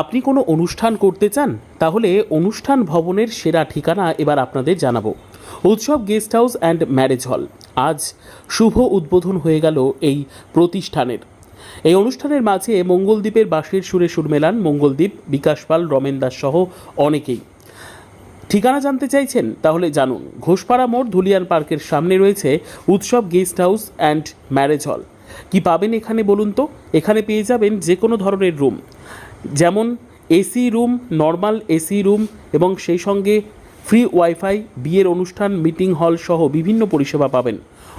আপনি কোনো অনুষ্ঠান করতে চান, তাহলে অনুষ্ঠান ভবনের সেরা ঠিকানা এবার আপনাদের জানাব। উৎসব guest house and marriage hall. আজ শুভ উদ্বোধন হয়ে গেল এই প্রতিষ্ঠানের। এই অনুষ্ঠানের মাঝে মঙ্গলদ্বীপের বাঁশির সুরে সুর মেলান মঙ্গলদ্বীপ, বিকাশ পাল, রমেন দাস সহ অনেকেই। ঠিকানা জানতে চাইছেন, তাহলে জানুন। ঘোষপাড়া মোড়, ধুলিয়ান পার্কের সামনে রয়েছে উৎসব guest house and marriage hall. কি পাবেন এখানে বলুন তো? এখানে পেয়ে যাবেন যে কোনো ধরনের রুম। যেমন AC room, normal AC room এবং সেই সঙ্গে ফ্রি ওয়াইফাই, বিয়ের অনুষ্ঠান, মিটিং হল সহ বিভিন্ন পরিষেবা পাবেন।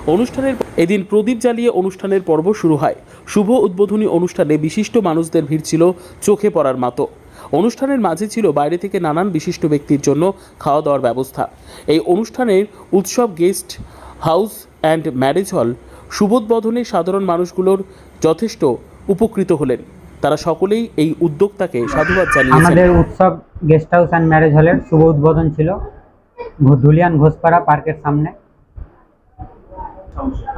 অনুষ্ঠানের এদিন প্রদীপ জ্বালিয়ে অনুষ্ঠানের পর্ব শুরু হয়। শুভ উদ্বোধনী অনুষ্ঠানে বিশিষ্ট মানুষদের ভিড় ছিল চোখে পড়ার মতো। অনুষ্ঠানের মাঝে ছিল বাইরে থেকে নানান বিশিষ্ট ব্যক্তির জন্য খাওয়া দাওয়ার ব্যবস্থা। এই অনুষ্ঠানের উৎসব guest house and marriage hall. শুভোদ্বোধনে সাধারণ মানুষগুলোর যথেষ্ট উপকৃত হলেন। তারা সকলেই এই উদ্যোক্তাকে সাধুবাদ জানিয়েছেন। আমাদের উৎসব গেস্ট হাউস অ্যান্ড ম্যারেজ হলের শুভ উদ্বোধন ছিল ধুলিয়ান ঘোষপাড়া পার্কের সামনে।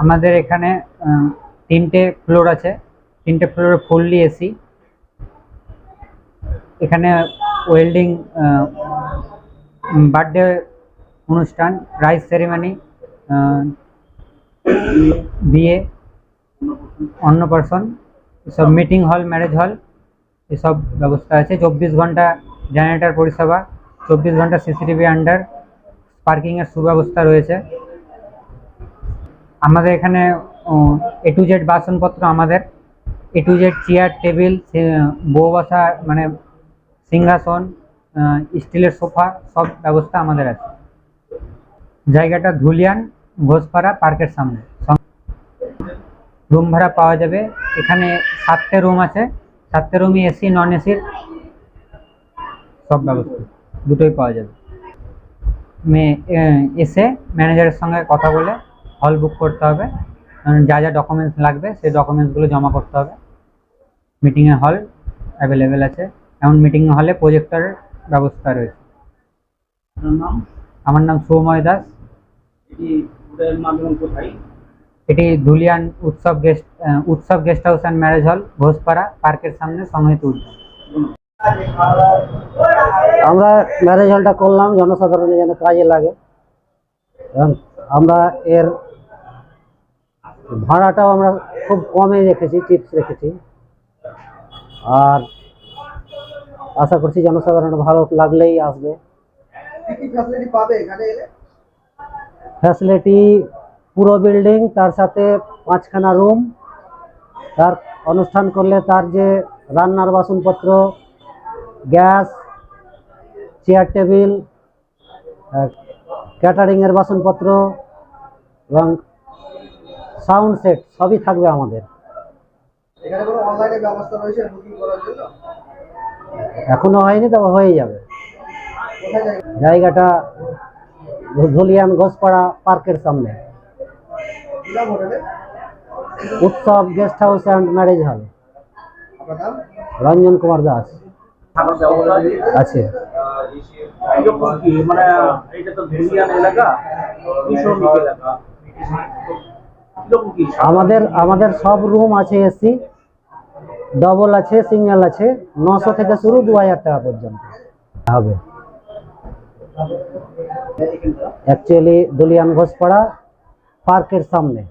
আমাদের এখানে তিনটে ফ্লোর আছে। তিনটে ফ্লোরে ফুললি এসি এখানে ওয়েল্ডিং বার্থডে অনুষ্ঠান রাইস সেরিমনি বিয়ে, অন্নপ্রাশন সব মিটিং হল ম্যারেজ হল এসব ব্যবস্থা আছে। চব্বিশ ঘণ্টা জেনারেটর পরিষেবা চব্বিশ ঘণ্টা সিসিটিভি আন্ডার পার্কিংয়ের সুব্যবস্থা রয়েছে। আমাদের এখানে এ টু জেড বাসনপত্র আমাদের। A to Z chair table বউ বসা মানে সিংহাসন স্টিলের সোফা সব ব্যবস্থা আমাদের আছে। জায়গাটা ধুলিয়ান ঘোষপাড়া পার্কের সামনে। রুম ভাড়া পাওয়া যাবে। এখানে সাতটা রুম আছে। সাতটা রুমই এসি নন এসির সব ব্যবস্থা। দুটোই পাওয়া যাবে। এসে ম্যানেজারের সঙ্গে কথা বলে হল বুক করতে হবে। যা যা ডকুমেন্টস লাগবে সেই ডকুমেন্টসগুলো জমা করতে হবে। মিটিংয়ে হল অ্যাভেলেবেল আছে। এমন মিটিং হলে প্রজেক্টরের ব্যবস্থা রয়েছে। আমার নাম সৌময় দাস। এটি ধুলিয়ান উৎসব গেস্ট আহ, উৎসব guest house and marriage hall Ghoshpara পার্কের সামনে সংহিত উদ্যান। আমরা ম্যারেজ হলটা করলাম জনসাধারণের যেন কাজে লাগে। এবং আমরা এর ভাড়াটাও আমরা খুব কমে রেখেছি টিপস রেখেছি। আর আশা করছি জনসাধারণের ভালো লাগলেই আসবে। ফ্যাসিলিটি পুরো বিল্ডিং তার সাথে পাঁচখানা রুম তার অনুষ্ঠান করলে তার যে রান্নার বাসনপত্র গ্যাস চেয়ার টেবিল ক্যাটারিংয়ের বাসনপত্র এবং সাউন্ড সেট সবই থাকবে আমাদের। এখানে হয়নি তবে হয়ে যাবে। জায়গাটা ধুলিয়ান ঘোষপাড়া পার্কের সামনে। উৎসব guest house and marriage hall Ranjan Kumar Das. আছে। আমাদের আমাদের সব রুম আছে এসি ডবল আছে সিঙ্গেল আছে। নশো থেকে শুরু দু হাজার টাকা পর্যন্ত হবে। অ্যাকচুয়ালি দলিয়ান ঘোষপাড়া পার্কের সামনে